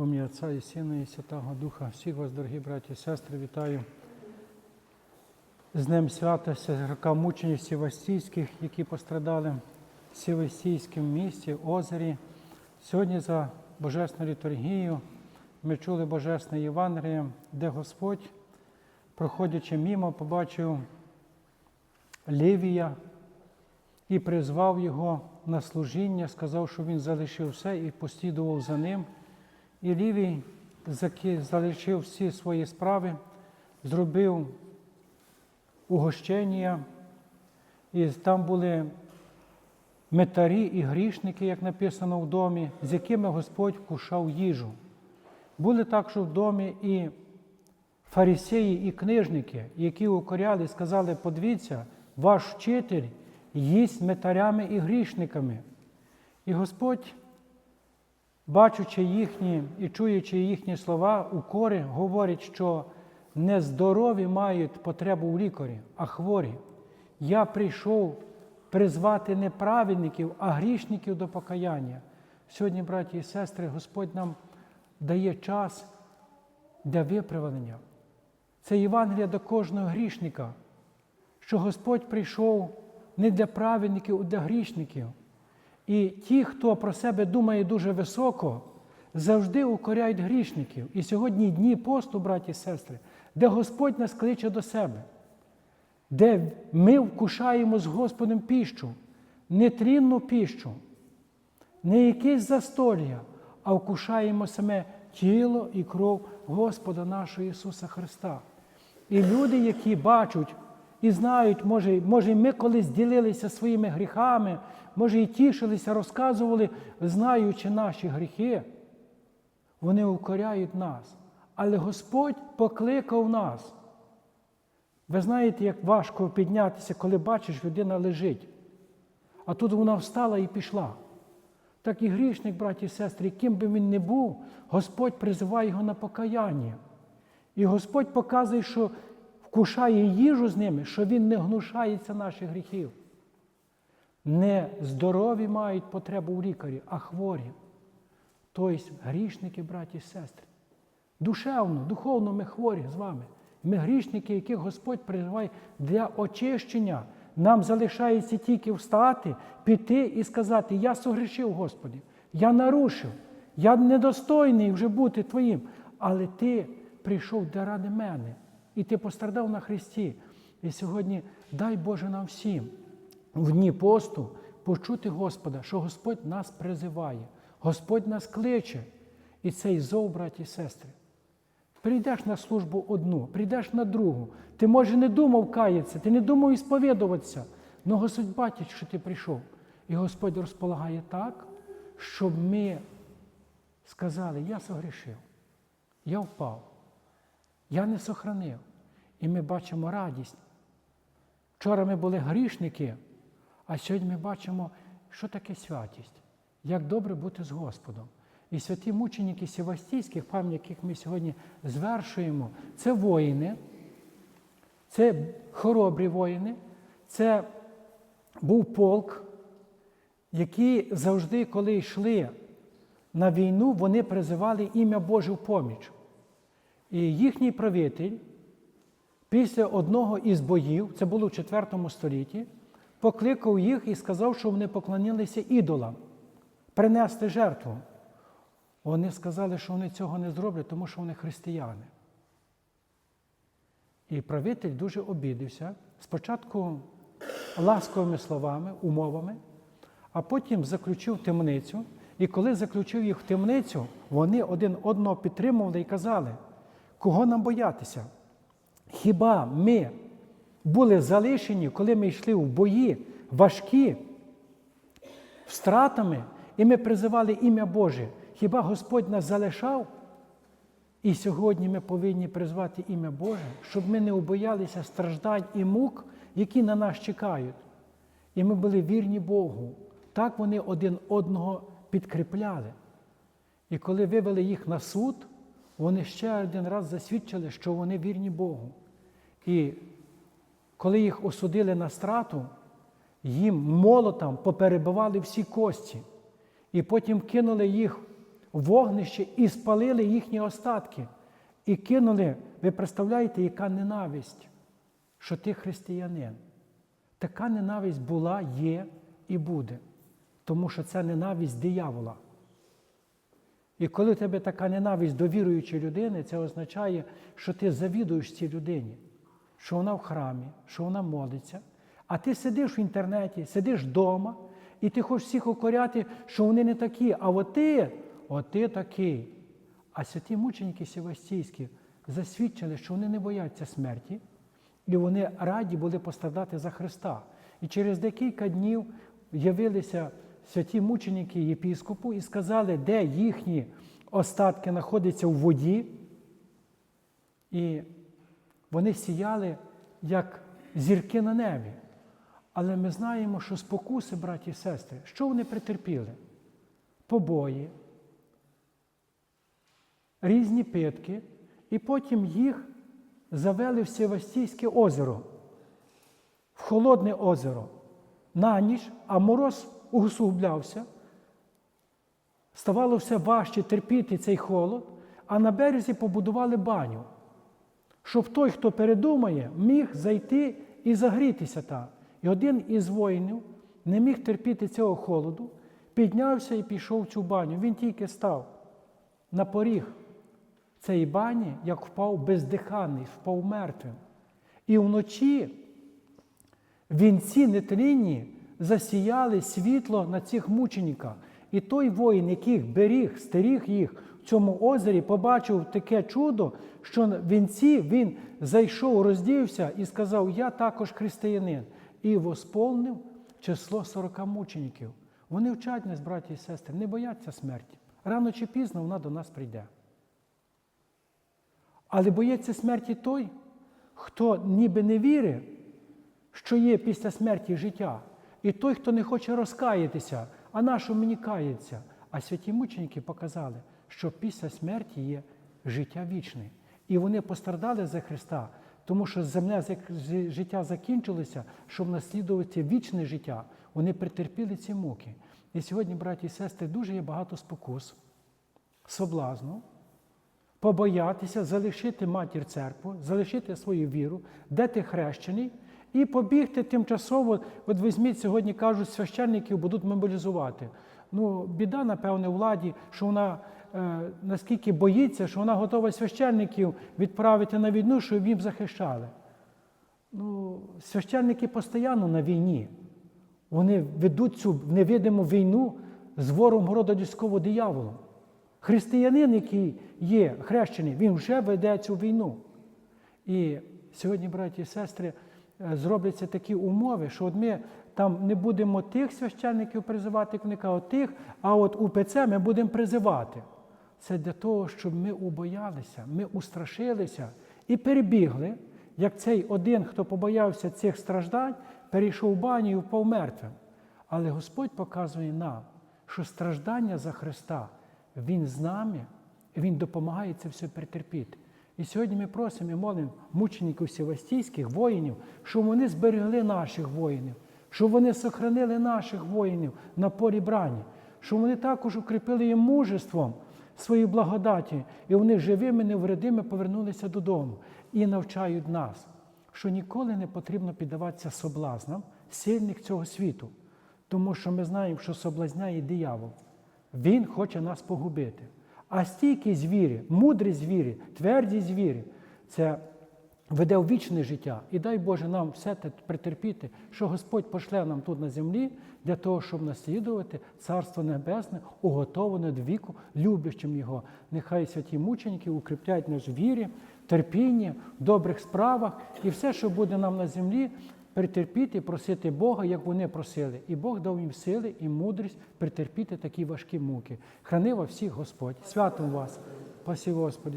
В ім'я Отця і Сина і Святого Духа. Всіх вас, дорогі браті і сестри, вітаю з Днем свята рока мученів Сівастійських, які пострадали в Сівастійському місті, озері. Сьогодні за Божественну літургію ми чули Божественне Євангеліє, де Господь, проходячи мимо, побачив Лівія і призвав його на служіння, сказав, що він залишив все і послідував за ним. І Лівій залишив всі свої справи, зробив угощення, і там були метарі і грішники, як написано в домі, з якими Господь вкушав їжу. Були також в домі і фарисеї, і книжники, які укоряли, сказали, подивіться, ваш вчитель їсть метарями і грішниками. І Господь, бачучи їхні і чуючи їхні слова, укори, говорить, що не здорові мають потребу в лікарі, а хворі. Я прийшов призвати не праведників, а грішників до покаяння. Сьогодні, браті і сестри, Господь нам дає час для виправлення. Це Євангелія до кожного грішника, що Господь прийшов не для праведників, а для грішників. І ті, хто про себе думає дуже високо, завжди укоряють грішників. І сьогодні дні посту, браті і сестри, де Господь нас кличе до себе, де ми вкушаємо з Господом піщу, нетрінну піщу, не якесь застолля, а вкушаємо саме тіло і кров Господа нашого Ісуса Христа. І люди, які бачать і знають, може, може, ми колись ділилися своїми гріхами, може, і тішилися, розказували, знаючи наші гріхи, вони укоряють нас. Але Господь покликав нас. Ви знаєте, як важко піднятися, коли бачиш, людина лежить. А тут вона встала і пішла. Так і грішник, браті і сестри, ким би він не був, Господь призиває його на покаяння. І Господь показує, що вкушає їжу з ними, що Він не гнушається наших гріхів. Не здорові мають потребу в лікарі, а хворі. Тобто грішники, браті і сестри. Душевно, духовно ми хворі з вами. Ми грішники, яких Господь призиває для очищення. Нам залишається тільки встати, піти і сказати: Я согрішив, Господи, я нарушив, я недостойний вже бути Твоїм, але Ти прийшов для ради мене, і Ти пострадав на Христі. І сьогодні дай Боже нам всім в дні посту почути Господа, що Господь нас призиває, Господь нас кличе. І цей зов, браті і сестри. Прийдеш на службу одну, прийдеш на другу. Ти, може, не думав каятися, ти не думав ісповідуватися, але Господь бачить, що ти прийшов. І Господь розполагає так, щоб ми сказали, я согрішив, я впав, я не сохранив. І ми бачимо радість. Вчора ми були грішники, а сьогодні ми бачимо, що таке святість, як добре бути з Господом. І святі мученики Севастійських, пам'ять яких ми сьогодні звершуємо, це воїни, це хоробрі воїни, це був полк, які завжди, коли йшли на війну, вони призивали ім'я Боже в поміч. І їхній правитель після одного із боїв, це було в IV столітті, покликав їх і сказав, що вони поклонилися ідолам, принести жертву. Вони сказали, що вони цього не зроблять, тому що вони християни. І правитель дуже обідився. Спочатку ласковими словами, умовами, а потім заключив темницю. І коли заключив їх в темницю, вони один одного підтримували і казали, кого нам боятися? Хіба ми були залишені, коли ми йшли в бої важкі, стратами, і ми призивали ім'я Боже? Хіба Господь нас залишав? І сьогодні ми повинні призвати ім'я Боже, щоб ми не убоялися страждань і мук, які на нас чекають. І ми були вірні Богу. Так вони один одного підкріпляли. І коли вивели їх на суд, вони ще один раз засвідчили, що вони вірні Богу. І коли їх осудили на страту, їм молотом поперебивали всі кості, і потім кинули їх вогнище і спалили їхні остатки. І кинули, ви представляєте, яка ненависть, що ти християнин. Така ненависть була, є і буде. Тому що це ненависть диявола. І коли у тебе така ненависть до віруючої людини, це означає, що ти завідуєш цій людині, що вона в храмі, що вона молиться, а ти сидиш в інтернеті, сидиш вдома, і ти хочеш всіх укоряти, що вони не такі, а от ти, от ти такий. А святі мученики Севастійські засвідчили, що вони не бояться смерті, і вони раді були пострадати за Христа. І через декілька днів явилися святі мученики єпіскопу і сказали, де їхні остатки знаходяться в воді. І вони сіяли як зірки на небі. Але ми знаємо, що спокуси, браті і сестри, що вони претерпіли? Побої, різні питки, і потім їх завели в Севастійське озеро, в холодне озеро, на ніч, а мороз угусуглявся. Ставало все важче терпіти цей холод, а на березі побудували баню, щоб той, хто передумає, міг зайти і загрітися там. І один із воїнів не міг терпіти цього холоду, піднявся і пішов в цю баню. Він тільки став на поріг цієї бані, як впав бездиханий, впав мертвим. І вночі вінці нетлінні засіяли світло на цих мучениках. І той воїн, який беріг, стеріг їх в цьому озері, побачив таке чудо, що в вінці він зайшов, роздівся і сказав: Я також християнин. І восполнив число 40 мучеників. Вони вчать нас, браті і сестри, не бояться смерті. Рано чи пізно вона до нас прийде. Але боїться смерті той, хто ніби не вірить, що є після смерті життя. І той, хто не хоче розкаятися, а нащо мені кається. А святі мученики показали, що після смерті є життя вічне. І вони пострадали за Христа, тому що земне життя закінчилося, щоб наслідувати вічне життя. Вони претерпіли ці муки. І сьогодні, браті і сестри, дуже є багато спокус, соблазну, побоятися, залишити матір церкву, залишити свою віру, де ти хрещений, і побігти тимчасово. От візьміть, сьогодні кажуть, священників будуть мобілізувати. Ну, біда, напевне, владі, що вона е, наскільки боїться, що вона готова священників відправити на війну, щоб їм захищали. Ну, Священники постійно на війні. Вони ведуть цю невидиму війну з ворогом рода людського дияволом. Християнин, який є хрещений, він вже веде цю війну. І сьогодні, браті і сестри, зробляться такі умови, що от ми там не будемо тих священників призивати, як вони кажуть, тих, а от УПЦ ми будемо призивати. Це для того, щоб ми убоялися, ми устрашилися і перебігли, як цей один, хто побоявся цих страждань, перейшов в баню і впав мертвим. Але Господь показує нам, що страждання за Христа, Він з нами, Він допомагає це все перетерпіти. І сьогодні ми просимо і молимо мучеників севастійських воїнів, щоб вони зберегли наших воїнів, щоб вони сохранили наших воїнів на полі брані, щоб вони також укріпили їм мужеством свої благодаті, і вони живими, невредими повернулися додому і навчають нас, що ніколи не потрібно піддаватися соблазнам сильних цього світу, тому що ми знаємо, що соблазняє диявол. Він хоче нас погубити. А стійкі звірі, мудрі звірі, тверді звірі це веде в вічне життя. І дай Боже нам все те претерпіти, що Господь пошле нам тут на землі для того, щоб наслідувати Царство Небесне, уготоване до віку, люблячим Його. Нехай святі мученики укріпляють нас в вірі, терпінні, добрих справах і все, що буде нам на землі, претерпіти, просити Бога, як вони просили. І Бог дав їм сили і мудрість притерпіти такі важкі муки. Храни вас всіх Господь, святом вас, пасі Господі.